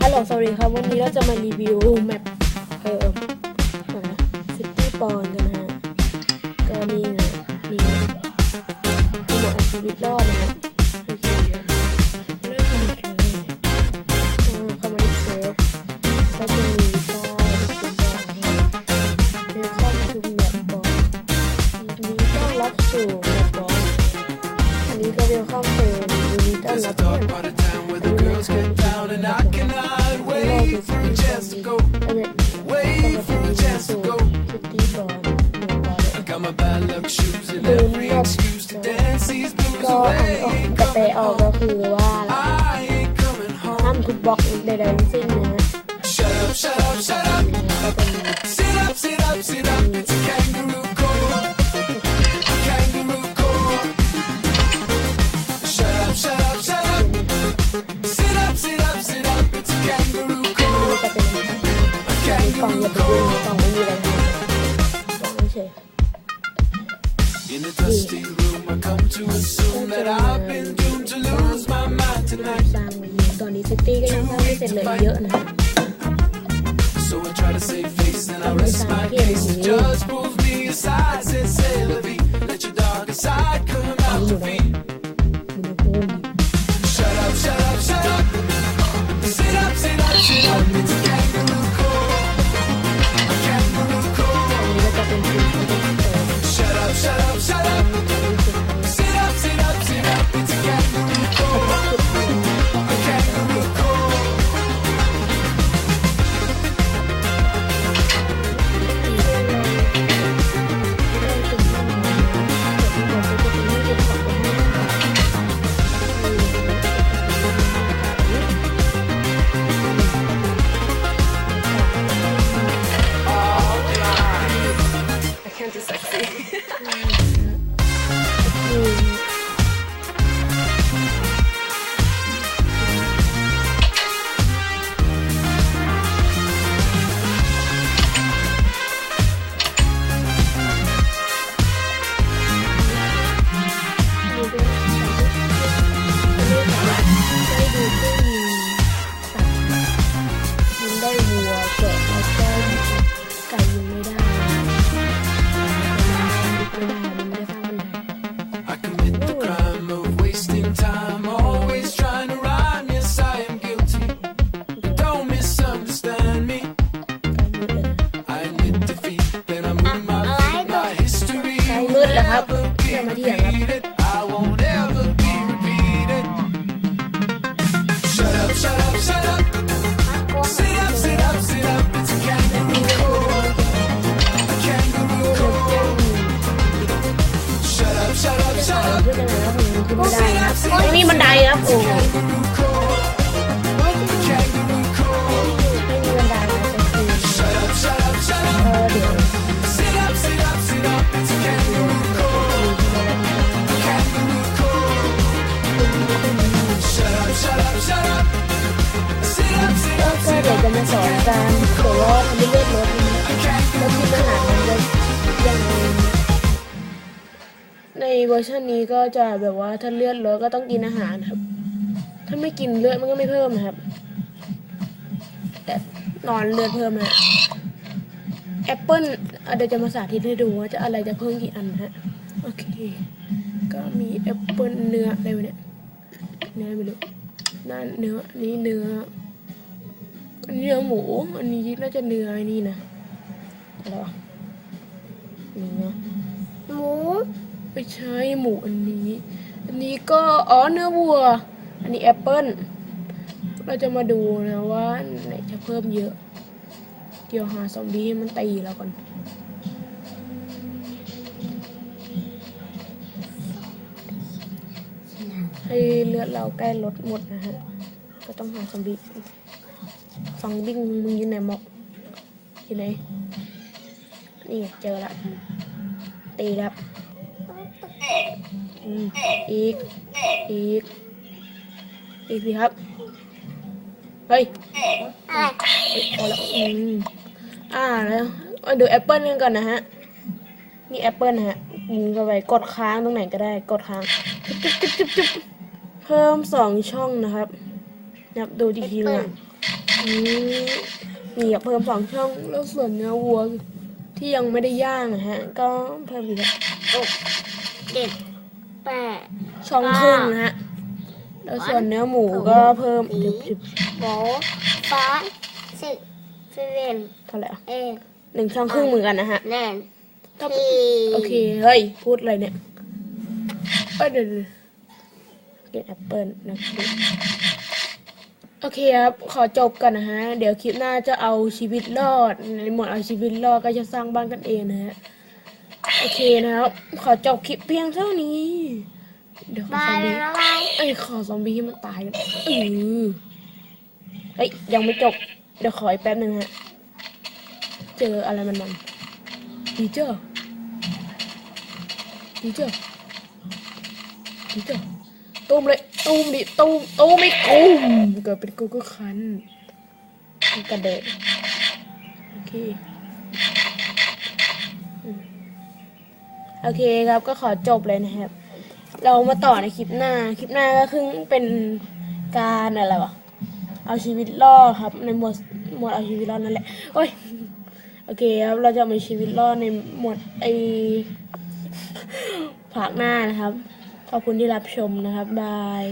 ฮัลโหลสวัสดีครับวันนี้เราจะมารีวิวแมปเอ่อซิตี้ปอนกันนะฮะก็นี่นะนี่นะมีหมดชีวิตรอดนะฮะโอเคเริ่มกันเลยเออเข้ามาที่เซิร์ฟก็จะมีป้ายเป็นบอกเป็นข้อมูลแมปบอลอันนี้ต้อนรับสู่แมปบอลอันนี้ก็เลคัมเป็นข้อน It's รั a บเพื่อน dark part of town where the girls get down, and I cannot wait for a chance to go. Wait for a chance to go. I got my bad luck shoes and every excuse to dance these blues ก็อันออก away. กระเตออกก็คือว่า I ain't coming ห้าม home. ทุบบล็อกใดๆทั้งสิ้น เลยกล่องเฉย In a dusty room, I come to assume that I've been doomed to lose my mind tonight. สร้างมาอยู่ตอนนี้ซิตี้ก็ยังสร้างไม่เสร็จเลยเยอะนะฮะ So I try to save face and I rest my case. The judge pulls me aside, says, "C'est la vie. Let your darker side come อัน out นี้อยู่ to ไ ครับ never มาสอนการตัวรอดทำให้เลือดลดนะ A kangaroo แล้วกินอาหารมันจะยังไงในเวอร์ชันนี้ก็จะแบบว่าถ้าเลือดลดก็ต้องกินอาหารครับ ถ้าไม่กินเลือดมันก็ไม่เพิ่มนะครับแต่นอนเลือดเพิ่มนะแอปเปิ้ลเดี๋ยวจะมาสาธิตให้ดูว่าจะอะไรจะเพิ่มกี่อันฮะโอเค ก็มีแอปเปิ้ลเนื้ออะไรวเนี่ยเนื้อไม่รู้นั่นเนื้อนนี้เนื้อ อันนี้เนื้อหมู อันนี้น่าจะเนื้อไอ้นี่นะอะไรวะเนื้อหมูไม่ใช่หมูอันนี้ อันนี้ก็อ๋อเนื้อวัว อันนี้แอปเปิ้ลเราจะมาดูนะว่าไหนจะเพิ่มเยอะ เดี๋ยวหาซอมบี้ให้มันตีเราก่อนให้เลือดเราใกล้ลดหมดนะฮะ ก็ต้องหาซอมบี้ ซองบิ้งมึงอยู่ไหนหมอกอยู่ไหนนี่เจอละตีแล้วอีก อีก อีกสิครับ เฮ้ยเฮ้ยพอแล้วอืมอ่าแล้วมาดูแอปเปิลกันก่อนนะฮะ นี่แอปเปิลนะฮะยิงเข้าไปกดค้างตรงไหนก็ได้ กดค้างจุ๊บจุ๊บจุ๊บจุ๊บเพิ่มสองช่องนะครับนับดูอีทีนึงอะ อืมมีอยากเพิ่มสองช่องแล้วส่วนเนื้อวัวที่ยังไม่ได้ย่างนะฮะ ก็เพิ่มอีกหกเจ็ดแปดช่องครึ่งนะฮะแล้วส่วนเนื้อหมูก็เพิ่มสิบสิบโบฟาสิบเซเว่นเท่าไหร่อะเอหนึ่งช่องครึ่งเหมือนกันนะฮะแนนถ้าทีโอเค เฮ้ย พูดอะไรเนี่ยเอ้ยเดี๋ยวเดี๋ยวกินแอปเปิลนะครับ โอเคครับ ขอจบกันนะฮะ เดี๋ยวคลิปหน้าจะเอาชีวิตรอด ในหมวดเอาชีวิตรอดก็จะสร้างบ้านกันเองนะฮะ โอเคนะครับ ขอจบคลิปเพียงเท่านี้ เดี๋ยวขอบาซยอมบี้แล้วอะไรเอ้ยขอซอมบี้ให้มันตายกันเออเฮ้ยยังไม่จบ เดี๋ยวขออีกแป๊บหนึ่งฮะ เจออะไรมันมันดีเจอร์ดีเจอร์ดีเจอร์ตูมเลย ตูมดิตูมตูมไม่ตูมเกิดเป็นกูก็คันกระเดะโอเคโอเคครับก็ขอจบเลยนะครับ เรามาต่อในคลิปหน้า คลิปหน้าก็คือเป็นการอะไรวะเอาชีวิตรอดครับ ในหมวดหมวดเอาชีวิตรอดนั่นแหละโอ้ยโอเคครับเราจะมีชีวิตรอดในหมวดไอภาคหน้านะครับ ขอบคุณที่รับชมนะครับ บาย